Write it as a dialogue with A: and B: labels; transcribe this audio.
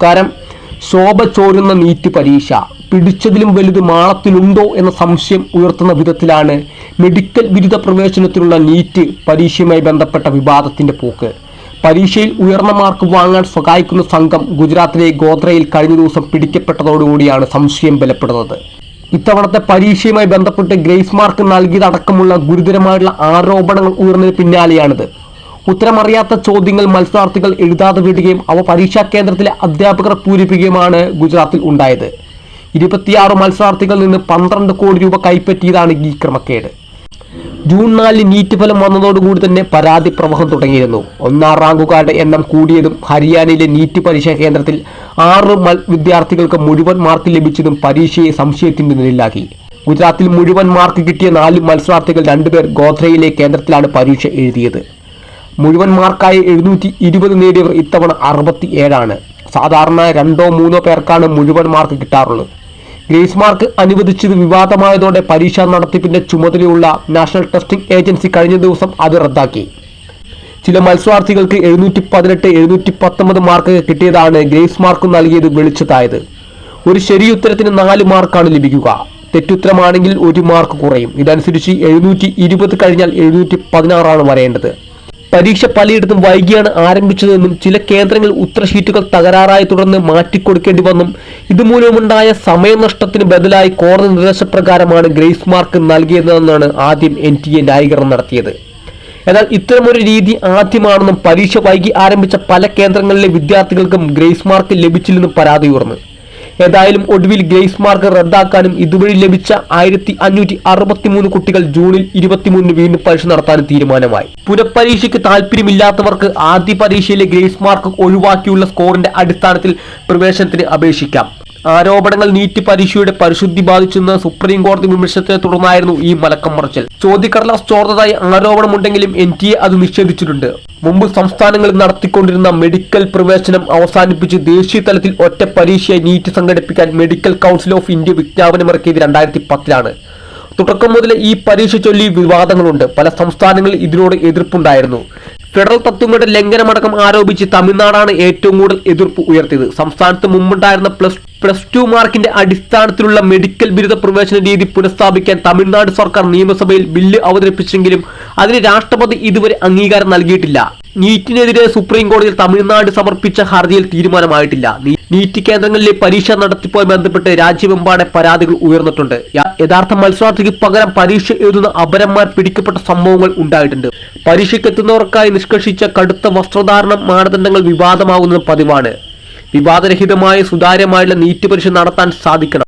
A: നമസ്കാരം ശോഭ ചോരുന്ന നീറ്റ് പരീക്ഷ പിടിച്ചതിലും വലുത് മാളത്തിലുണ്ടോ എന്ന സംശയം ഉയർത്തുന്ന വിധത്തിലാണ് മെഡിക്കൽ ബിരുദ പ്രവേശനത്തിനുള്ള നീറ്റ് പരീക്ഷയുമായി ബന്ധപ്പെട്ട വിവാദത്തിന്റെ പോക്ക്. പരീക്ഷയിൽ ഉയർന്ന മാർക്ക് വാങ്ങാൻ സഹായിക്കുന്ന സംഘം ഗുജറാത്തിലെ ഗോത്രയിൽ കഴിഞ്ഞ ദിവസം പിടിക്കപ്പെട്ടതോടുകൂടിയാണ് സംശയം ബലപ്പെടുന്നത്. ഇത്തവണത്തെ പരീക്ഷയുമായി ബന്ധപ്പെട്ട് ഗ്രേസ് മാർക്ക് നൽകിയതടക്കമുള്ള ഗുരുതരമായുള്ള ആരോപണങ്ങൾ ഉയർന്നതിന് പിന്നാലെയാണിത്. ഉത്തരമറിയാത്ത ചോദ്യങ്ങൾ മത്സരാർത്ഥികൾ എഴുതാതെ വിടുകയും അവ പരീക്ഷാ കേന്ദ്രത്തിലെ അധ്യാപകർ പൂരിപ്പിക്കുകയുമാണ് ഗുജറാത്തിൽ ഉണ്ടായത്. ഇരുപത്തിയാറ് മത്സരാർത്ഥികളിൽ നിന്ന് പന്ത്രണ്ട് കോടി രൂപ കൈപ്പറ്റിയതാണ് ഈ ക്രമക്കേട്. ജൂൺ നാലിന് നീറ്റ് ഫലം വന്നതോടുകൂടി തന്നെ പരാതി പ്രവാഹം തുടങ്ങിയിരുന്നു. ഒന്നാം റാങ്കുകാരുടെ എണ്ണം കൂടിയതും ഹരിയാനയിലെ നീറ്റ് പരീക്ഷാ കേന്ദ്രത്തിൽ ആറ് വിദ്യാർത്ഥികൾക്ക് മുഴുവൻ മാർക്ക് ലഭിച്ചതും പരീക്ഷയെ സംശയത്തിന്റെ നിലയിലാക്കി ഗുജറാത്തിൽ മുഴുവൻ മാർക്ക് കിട്ടിയ നാല് മത്സരാർത്ഥികൾ രണ്ടുപേർ ഗോധ്രയിലെ കേന്ദ്രത്തിലാണ് പരീക്ഷ എഴുതിയത്. മുഴുവൻ മാർക്കായി എഴുന്നൂറ്റി ഇരുപത് നേടിയവർ ഇത്തവണ അറുപത്തി ഏഴാണ് സാധാരണ രണ്ടോ മൂന്നോ പേർക്കാണ് മുഴുവൻ മാർക്ക് കിട്ടാറുള്ളത്. ഗ്രേസ് മാർക്ക് അനുവദിച്ചത് വിവാദമായതോടെ പരീക്ഷാ നടത്തിപ്പിന്റെ ചുമതലയുള്ള നാഷണൽ ടെസ്റ്റിംഗ് ഏജൻസി കഴിഞ്ഞ ദിവസം അത് റദ്ദാക്കി. ചില മത്സരാർത്ഥികൾക്ക് എഴുന്നൂറ്റി പതിനെട്ട് എഴുന്നൂറ്റി പത്തൊമ്പത് മാർക്ക് കിട്ടിയതാണ് ഗ്രേസ് മാർക്ക് നൽകിയത് വെളിച്ചത്തായത്. ഒരു ശരിയുത്തരത്തിന് നാല് മാർക്കാണ് ലഭിക്കുക. തെറ്റുത്തരമാണെങ്കിൽ ഒരു മാർക്ക് കുറയും. ഇതനുസരിച്ച് എഴുന്നൂറ്റി ഇരുപത് കഴിഞ്ഞാൽ എഴുന്നൂറ്റി പതിനാറാണ് വരേണ്ടത്. പരീക്ഷ പലയിടത്തും വൈകിയാണ് ആരംഭിച്ചതെന്നും ചില കേന്ദ്രങ്ങളിൽ ഉത്തരഷീറ്റുകൾ തകരാറായി തുടർന്ന് മാറ്റിക്കൊടുക്കേണ്ടി വന്നും. ഇതുമൂലമുണ്ടായ സമയനഷ്ടത്തിന് ബദലായി കോടതി നിർദ്ദേശപ്രകാരമാണ് ഗ്രേസ് മാർക്ക് നൽകിയതെന്നാണ് ആദ്യം എൻ ടി എ ന്യായീകരണം നടത്തിയത്. എന്നാൽ ഇത്തരമൊരു രീതി ആദ്യമാണെന്നും പരീക്ഷ വൈകി ആരംഭിച്ച പല കേന്ദ്രങ്ങളിലെ വിദ്യാർത്ഥികൾക്കും ഗ്രേസ് മാർക്ക് ലഭിച്ചില്ലെന്നും പരാതി ഉയർന്നു ഏതായാലും ഒടുവിൽ ഗ്രേസ് മാർക്ക് റദ്ദാക്കാനും ഇതുവഴി ലഭിച്ച ആയിരത്തി അഞ്ഞൂറ്റി അറുപത്തിമൂന്ന് കുട്ടികൾ ജൂണിൽ ഇരുപത്തിമൂന്നിന് വീണ്ടും പരീക്ഷ നടത്താനും തീരുമാനമായി. പുനഃപരീക്ഷയ്ക്ക് താല്പര്യമില്ലാത്തവർക്ക് ആദ്യ പരീക്ഷയിലെ ഗ്രേസ് മാർക്ക് ഒഴിവാക്കിയുള്ള സ്കോറിന്റെ അടിസ്ഥാനത്തിൽ പ്രവേശനത്തിന് അപേക്ഷിക്കാം. ആരോപണങ്ങൾ നീറ്റ് പരീക്ഷയുടെ പരിശുദ്ധി ബാധിച്ചെന്ന് സുപ്രീം കോടതി വിമർശനത്തെ തുടർന്നായിരുന്നു ഈ മലക്കം മറച്ചൽ. ചോദ്യക്കടലാസ് ചോർന്നതായി ആരോപണമുണ്ടെങ്കിലും എൻ ടി എ അത് നിഷേധിച്ചിട്ടുണ്ട്. മുമ്പ് സംസ്ഥാനങ്ങളിൽ നടത്തിക്കൊണ്ടിരുന്ന മെഡിക്കൽ പ്രവേശനം അവസാനിപ്പിച്ച് ദേശീയ തലത്തിൽ ഒറ്റ പരീക്ഷയായി നീറ്റ് സംഘടിപ്പിക്കാൻ മെഡിക്കൽ കൗൺസിൽ ഓഫ് ഇന്ത്യ വിജ്ഞാപനമിറക്കിയത് രണ്ടായിരത്തി പത്തിലാണ് തുടക്കം മുതൽ ഈ പരീക്ഷ ചൊല്ലി വിവാദങ്ങളുണ്ട്. പല സംസ്ഥാനങ്ങളിൽ ഇതിനോട് എതിർപ്പുണ്ടായിരുന്നു. ഫെഡറൽ തത്വങ്ങളുടെ ലംഘനമടക്കം ആരോപിച്ച് തമിഴ്നാടാണ് ഏറ്റവും കൂടുതൽ എതിർപ്പ് ഉയർത്തിയത്. സംസ്ഥാനത്ത് മുമ്പുണ്ടായിരുന്ന പ്ലസ് പ്ലസ് ടു മാർക്കിന്റെ അടിസ്ഥാനത്തിലുള്ള മെഡിക്കൽ ബിരുദ പ്രവേശന രീതി പുനഃസ്ഥാപിക്കാൻ തമിഴ്നാട് സർക്കാർ നിയമസഭയിൽ ബില്ല് അവതരിപ്പിച്ചെങ്കിലും അതിന് രാഷ്ട്രപതി ഇതുവരെ അംഗീകാരം നൽകിയിട്ടില്ല. നീറ്റിനെതിരെ സുപ്രീം കോടതിയിൽ തമിഴ്നാട് സമർപ്പിച്ച ഹർജിയിൽ തീരുമാനമായിട്ടില്ല. നീറ്റ് കേന്ദ്രങ്ങളിലെ പരീക്ഷ നടത്തിപ്പുമായി ബന്ധപ്പെട്ട് രാജ്യമെമ്പാടെ പരാതികൾ ഉയർന്നിട്ടുണ്ട്. യഥാർത്ഥ മത്സരാർത്ഥിക്ക് പകരം പരീക്ഷ എഴുതുന്ന അപരന്മാർ പിടിക്കപ്പെട്ട സംഭവങ്ങൾ ഉണ്ടായിട്ടുണ്ട്. പരീക്ഷയ്ക്കെത്തുന്നവർക്കായി നിഷ്കർഷിച്ച കടുത്ത വസ്ത്രധാരണ മാനദണ്ഡങ്ങൾ വിവാദമാകുന്നത് പതിവാണ്. വിവാദരഹിതമായ സുതാര്യമായുള്ള നീറ്റ് പരീക്ഷ നടത്താൻ സാധിക്കണം.